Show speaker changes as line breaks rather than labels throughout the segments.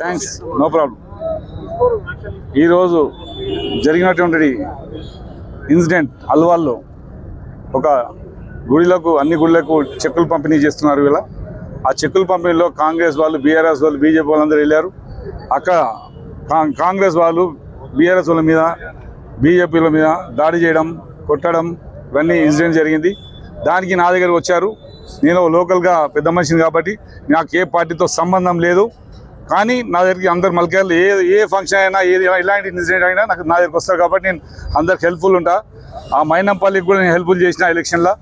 Thanks no problem ఈరోజు జరిగినటువంటి incident అల్వాల్లో ఒక గుడిలకు అన్ని గుడిలకు చెక్కులు పంపిణీ చేస్తున్నారు వీళ్ళ. ఆ చెక్కుల పంపిణీలో కాంగ్రెస్ వాళ్ళు బీఆర్ఎస్ వాళ్ళు బీజేపీ వాళ్ళందరూ వెళ్ళారు. అక్కడ కా- కాంగ్రెస్ వాళ్ళు బీఆర్ఎస్ వాళ్ళ మీద బీజేపీల మీద దాడి చేయడం కొట్టడం ఇవన్నీ ఇన్సిడెంట్ జరిగింది. దానికి నా దగ్గరకు వచ్చారు. నేను లోకల్గా పెద్ద మనిషిని కాబట్టి నాకు ఏ పార్టీతో సంబంధం లేదు. కానీ నా దగ్గరికి అందరు మలకాయలు ఏ ఏ ఫంక్షన్ అయినా ఏది ఇలాంటి ఇన్సిడెంట్ అయినా నాకు నా దగ్గరికి వస్తారు కాబట్టి నేను అందరికి హెల్ప్ఫుల్ ఉంటా. ఆ మైనంపల్లికి కూడా నేను హెల్ప్ఫుల్ చేసిన ఎలక్షన్లో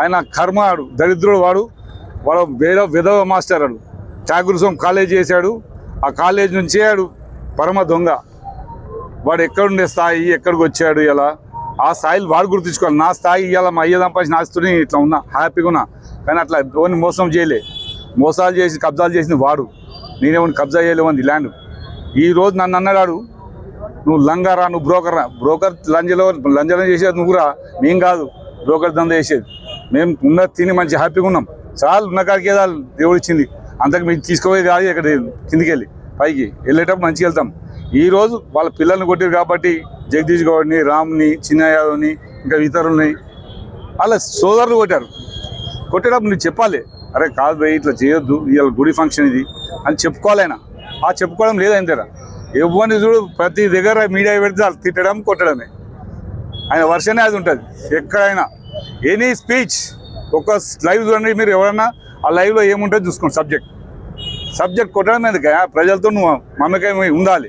ఆయన కర్మ ఆడు దరిద్రుడు వాడు. వాడు వేద విధవ మాస్టర్ ఆడు. ఠాకూర్ కాలేజ్ చేశాడు. ఆ కాలేజ్ నుంచే ఆడు పరమ దొంగ. వాడు ఎక్కడుండే స్థాయి ఎక్కడికి వచ్చాడు ఇలా ఆ స్థాయిలు వాడు గుర్తించుకోవాలి. నా స్థాయి ఇవాళ మా అయ్య సంపాదించిన ఆస్తుని ఇట్లా ఉన్నా హ్యాపీగా ఉన్నా. కానీ అట్లా ఓన్ని మోసం చేయలే. మోసాలు చేసి కబ్జాలు చేసింది వాడు. నేనేమని కబ్జా చేయలేమంది ల్యాండ్. ఈరోజు నన్ను అన్నాడు నువ్వు లంగారా నువ్వు బ్రోకర్ రా. బ్రోకర్ లంజలో లంజలో చేసేది నువ్వురా మేం కాదు బ్రోకర్ దంద చేసేది. మేము ఉన్న తిని మంచి హ్యాపీగా ఉన్నాం. చాలు ఉన్న చాలు ఏదాలు దేవుడు ఇచ్చింది. అంతకు మేము తీసుకోవేది కాదు ఇక్కడ కిందికి వెళ్ళి పైకి. వెళ్ళేటప్పుడు మంచిగా వెళ్తాం. ఈరోజు వాళ్ళ పిల్లల్ని కొట్టారు కాబట్టి జగదీష్ గౌడ్ని రామ్ని చిన్న యాదవ్ని ఇంకా ఇతరుల్ని వాళ్ళ సోదరులు కొట్టారు. కొట్టేటప్పుడు నువ్వు చెప్పాలి. అరే కాదు భయ్ ఇట్లా చేయొద్దు ఇవాళ గుడి ఫంక్షన్ ఇది అని చెప్పుకోవాలైనా ఆ చెప్పుకోవడం లేదు ఆయన దగ్గర. ఎవరిని చూడు ప్రతి దగ్గర మీడియా పెడితే తిట్టడం కొట్టడమే. ఆయన వర్షనే అది ఉంటుంది. ఎక్కడైనా ఎనీ స్పీచ్ ఒక లైవ్ చూడండి మీరు ఎవరన్నా ఆ లైవ్లో ఏముంటుంది చూసుకోండి సబ్జెక్ట్ సబ్జెక్ట్ కొట్టడం ఎందుకు? ప్రజలతో నువ్వు మమకం ఉండాలి.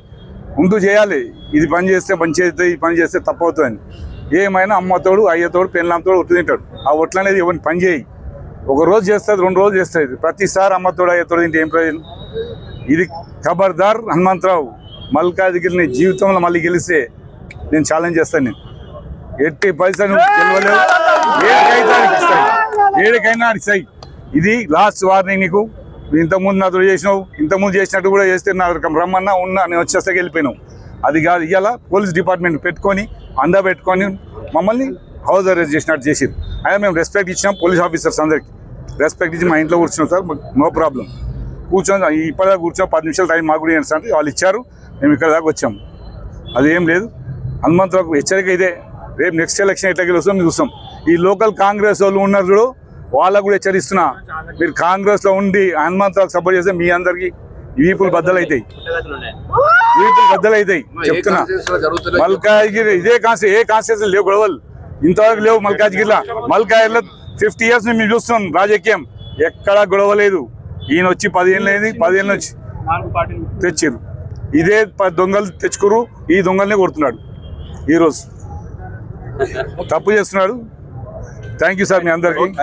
ఉంటూ చేయాలి. ఇది పని చేస్తే పని చేస్తే ఈ పని చేస్తే తప్పవుతుందని ఏమైనా అమ్మతోడు అయ్యతోడు పెళ్ళంతోడు ఒట్టు తింటాడు. ఆ ఒట్లు అనేది ఎవరిని పని చేయి ఒక రోజు చేస్తుంది రెండు రోజులు చేస్తుంది. ప్రతిసారి అమ్మతోడు ఎత్తోడు తింటే ఏం ప్రయోజనం? ఇది ఖబర్దార్ హనుమంతరావు. మల్కాజిగిరిని జీవితంలో మళ్ళీ గెలిస్తే నేను ఛాలెంజ్ చేస్తాను నేను. ఎట్టి పైసలు నువ్వు గెలవలేవు. ఏడికైనా ఆడికి ఇస్తాయి ఇది లాస్ట్ వార్నింగ్ నీకు. నువ్వు ఇంతకుముందు నాతో చేసినావు. ఇంతకుముందు చేసినట్టు కూడా చేస్తే నా రమ్మన్నా ఉన్నా నేను వచ్చేస్తే వెళ్ళిపోయినావు అది కాదు ఇవాళ పోలీస్ డిపార్ట్మెంట్ పెట్టుకొని అందా పెట్టుకొని మమ్మల్ని హౌస్ అరెస్ట్ చేసినట్టు చేసిరు అయినా మేము రెస్పెక్ట్ ఇచ్చినాం పోలీస్ ఆఫీసర్స్ అందరికి. రెస్పెక్ట్ ఇచ్చి మా ఇంట్లో కూర్చున్నాం సార్ నో ప్రాబ్లం కూర్చొని ఇప్పటిదాకా కూర్చొని పది నిమిషాలు టైం మాకు కూడా సార్ వాళ్ళు ఇచ్చారు మేము ఇక్కడ దాకా వచ్చాము అదేం లేదు. హనుమంతరావుకు హెచ్చరిక ఇదే రేపు నెక్స్ట్ ఎలక్షన్ ఎట్లా గెలుస్తాం చూస్తాం. ఈ లోకల్ కాంగ్రెస్ వాళ్ళు ఉన్నారు చూడు వాళ్ళకు కూడా హెచ్చరిస్తున్నా. మీరు కాంగ్రెస్లో ఉండి హనుమంతరావుకు సపోర్ట్ చేస్తే మీ అందరికి వీపులు బద్దలైతాయి. వీపులు బద్దలైతాయి. చెప్తున్నా. మల్కాజ్గిరి ఇదే కాన్స్టి ఏ కాన్స్టిట్యూషన్ లేవు గొడవలు. ఇంతవరకు లేవు మల్కాజ్గిరిలో మల్కాజ్గిరిలో ఫిఫ్టీ ఇయర్స్ మేము చూస్తున్నాం రాజకీయం. ఎక్కడా గొడవ లేదు ఈయన వచ్చి పదిహేను లేదు పదిహేను వచ్చి తెచ్చిర్రు. ఇదే ప- దొంగలు తెచ్చుకురు ఈ దొంగలనే కొడుతున్నాడు. ఈరోజు. తప్పు చేస్తున్నాడు. థ్యాంక్ యూ సార్ మీ అందరికీ.